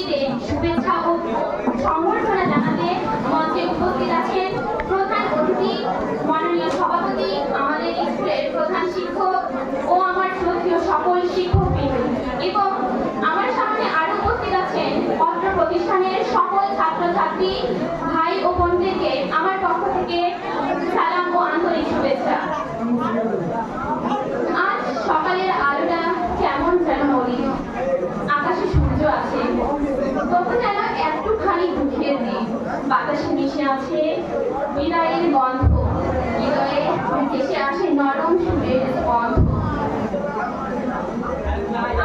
শিল্পীদের শুভেচ্ছা ও সংবর্ধনা জানাতে বাতাসে মিশে আছে বিদায়ের গন্ধ। হৃদয়ে ভেসে আসে নরম সুরের গন্ধ।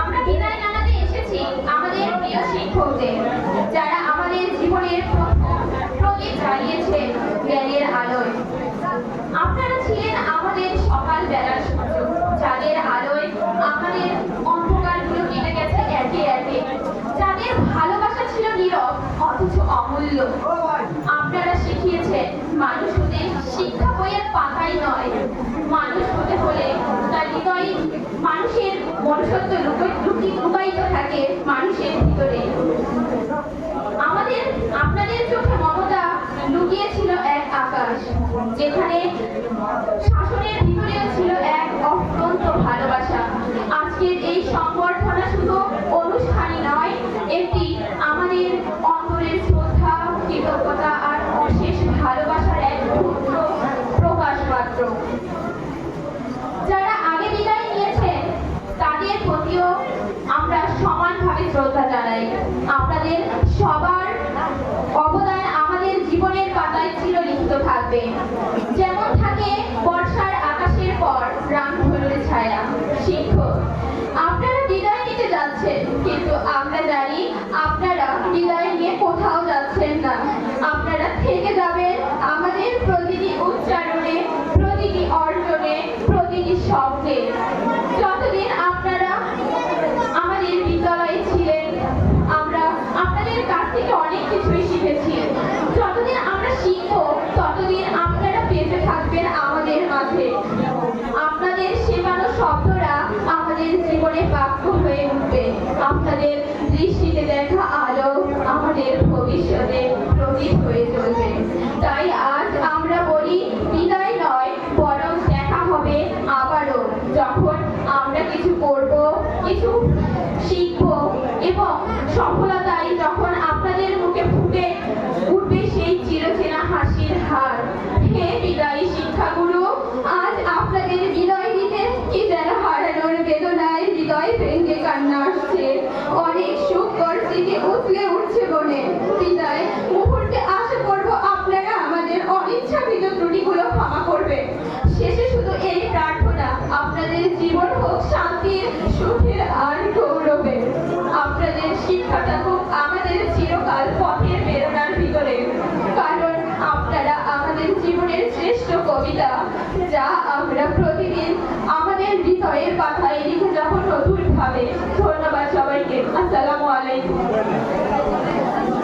আমরা বিদায় জানাতে এসেছি আমাদের প্রিয় শিক্ষকদের, যারা আমাদের জীবনের প্রদীপ জ্বালিয়েছে জ্ঞানের আলোয়। আপনারা ছিলেন আমাদের সকাল বেলার যাদের আলোয় আমাদের অন্ধকারগুলো কেটে গেছে একে একে। যাদের ভালোবাসা ছিল নীরব, অথচ অমূল্য। মানুষের ভিতরে। আমাদের, আপনাদের চোখে মমতা লুকিয়েছিল এক আকাশ, যেখানে শাসনের ভিতরেও ছিল এক অত্যন্ত ভালোবাসা। জানাই আপনাদের সবার কল্পিত ত্রুটিগুলো ক্ষমা করবে। শেষে শুধু এই প্রার্থনা, আপনাদের জীবন হোক শান্তির সুখের আর গৌরবের আপনাদের শিক্ষাটা হোক আমাদের চিরকাল পথের প্রেরণার ভিতরে। কারণ আপনারা আমাদের জীবনের শ্রেষ্ঠ কবিতা, যা আমরা প্রতিদিন আমাদের হৃদয়ের পাথায় লিখে যাব নতুন ভাবে ধন্যবাদ সবাইকে। আসসালাম